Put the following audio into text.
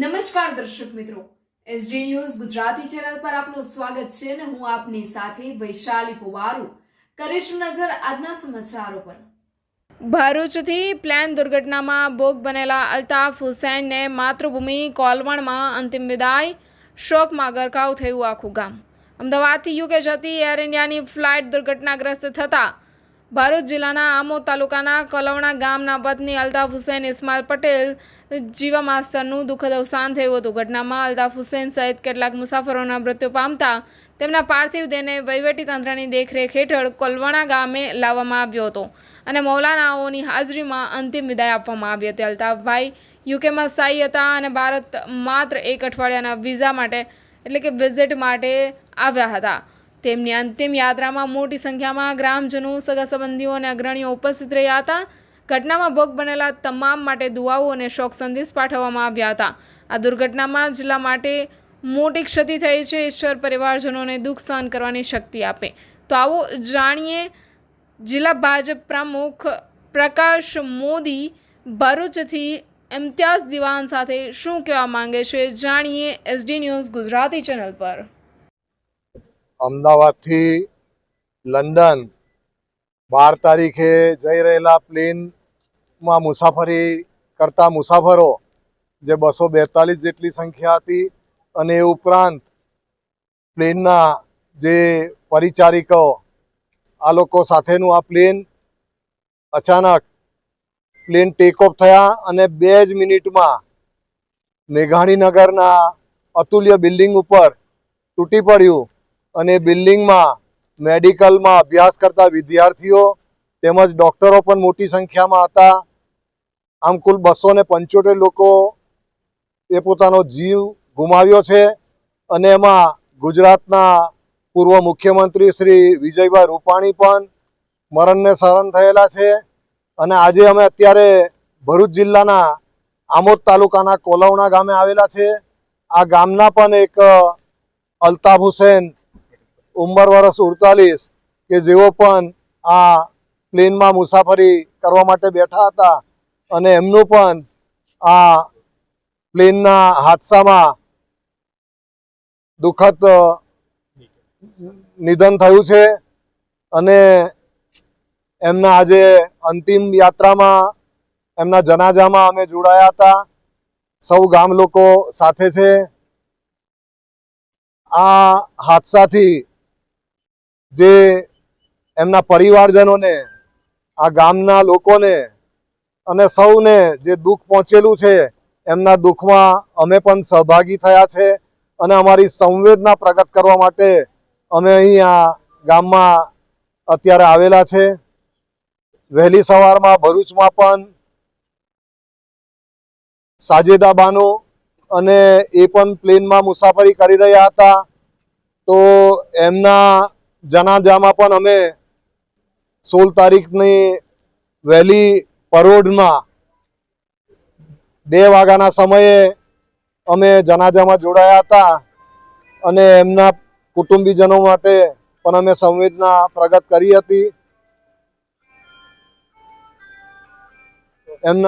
નમસ્કાર દર્શક મિત્રો. એસડી ન્યૂઝ ગુજરાતી ચેનલ પર આપનું સ્વાગત છે અને હું આપની સાથે વૈશાલી પુવારુ. કરીશું નજર આજના સમાચારો પર. ભરૂચથી પ્લેન દુર્ઘટનામાં ભોગ બનેલા અલ્તાફ હુસૈનને માતૃભૂમિ કોલવણમાં અંતિમ વિદાય શોકમાં ગરકાવ થયું આખું ગામ. અમદાવાદથી યુકે જતી એર ઇન્ડિયાની ફ્લાઇટ દુર્ઘટનાગ્રસ્ત થતાં ભરૂચ જિલ્લાના આમોદ તાલુકાના કલવણા ગામના પત્ની અલ્તાફ હુસૈન ઇસ્માઇલ પટેલ જીવા માસ્તરનું દુઃખદ અવસાન થયું હતું. ઘટનામાં અલ્તાફ હુસૈન સહિત કેટલાક મુસાફરોના મૃત્યુ પામતા તેમના પાર્થિવ દેહને વહીવટીતંત્રની દેખરેખ હેઠળ કલવણા ગામે લાવવામાં આવ્યો હતો અને મૌલાનાઓની હાજરીમાં અંતિમ વિદાય આપવામાં આવી હતી. અલ્તાફભાઈ યુકેમાં સ્થાયી હતા અને ભારત માત્ર એક અઠવાડિયાના વિઝા માટે એટલે કે વિઝિટ માટે આવ્યા હતા. તેમની અંતિમ યાત્રામાં મોટી સંખ્યામાં ગ્રામજનો સગા સંબંધીઓ અને અગ્રણીઓ ઉપસ્થિત રહ્યા હતા. ઘટનામાં ભોગ બનેલા તમામ માટે દુઆઓ અને શોક સંદેશ પાઠવવામાં આવ્યા હતા. આ દુર્ઘટનામાં જિલ્લા માટે મોટી ક્ષતિ થઈ છે. ઈશ્વર પરિવારજનોને દુઃખ સહન કરવાની શક્તિ આપે. તો આવો જાણીએ જિલ્લા ભાજપ પ્રમુખ પ્રકાશ મોદી ભરૂચથી ઇમ્તિયાઝ દિવાન સાથે શું કહેવા માંગે છે? જાણીએ એસડી ન્યૂઝ ગુજરાતી ચેનલ પર. અમદાવાદથી લંડન. બાર તારીખે જઈ રહેલા પ્લેનમાં મુસાફરી કરતા મુસાફરો, જે બસો બેતાલીસ જેટલી સંખ્યા હતી અને એ ઉપરાંત પ્લેનના જે પરિચારિકો, આ લોકો સાથેનું આ પ્લેન અચાનક પ્લેન ટેક ઓફ થયા અને બે જ મિનિટમાં મેઘાણીનગરના અતુલ્ય બિલ્ડિંગ ઉપર તૂટી પડ્યું. અને બિલ્ડિંગમાં મેડિકલમાં અભ્યાસ કરતા વિદ્યાર્થીઓ તેમજ ડૉક્ટરો પણ મોટી સંખ્યામાં હતા. આમ કુલ બસો ને પંચોતેર લોકો એ પોતાનો જીવ ગુમાવ્યો છે અને એમાં ગુજરાતના પૂર્વ મુખ્યમંત્રી શ્રી વિજયભાઈ રૂપાણી પણ મરણને શરણ થયેલા છે અને આજે અમે અત્યારે ભરૂચ જિલ્લાના આમોદ તાલુકાના કોલવણા ગામે આવેલા છે. આ ગામના પણ એક અલ્તાફ હુસેન ઉંમર વર્ષ ઉડતાલીસ કે જેઓ પણ આ પ્લેનમાં મુસાફરી કરવા માટે બેઠા હતા અને એમનું પણ આ પ્લેનના હાદસામાં દુઃખદ નિધન થયું છે અને એમના આજે અંતિમ યાત્રામાં એમના જનાજામાં અમે જોડાયા હતા. સૌ ગામ લોકો સાથે છે. આ હાદસાથી જે એમના પરિવારજનોને, આ ગામના લોકોને અને સૌને જે દુઃખ પહોંચેલું છે, એમના દુઃખમાં અમે પણ સહભાગી થયા છે અને અમારી સંવેદના પ્રગટ કરવા માટે અમે અહીં આ ગામમાં અત્યારે આવેલા છે. વહેલી સવારમાં ભરૂચમાં પણ સાજેદા બાનો અને એ પણ પ્લેનમાં મુસાફરી કરી રહ્યા હતા. તો એમના જનાજામાં પણ અમે સોળ તારીખની વહેલી પરોઢમાં બે વાગ્યાના સમયે અમે જનાજામાં જોડાયા હતા અને એમના કુટુંબીજનો માટે પણ અમે સંવેદના પ્રગટ કરી હતી. એમના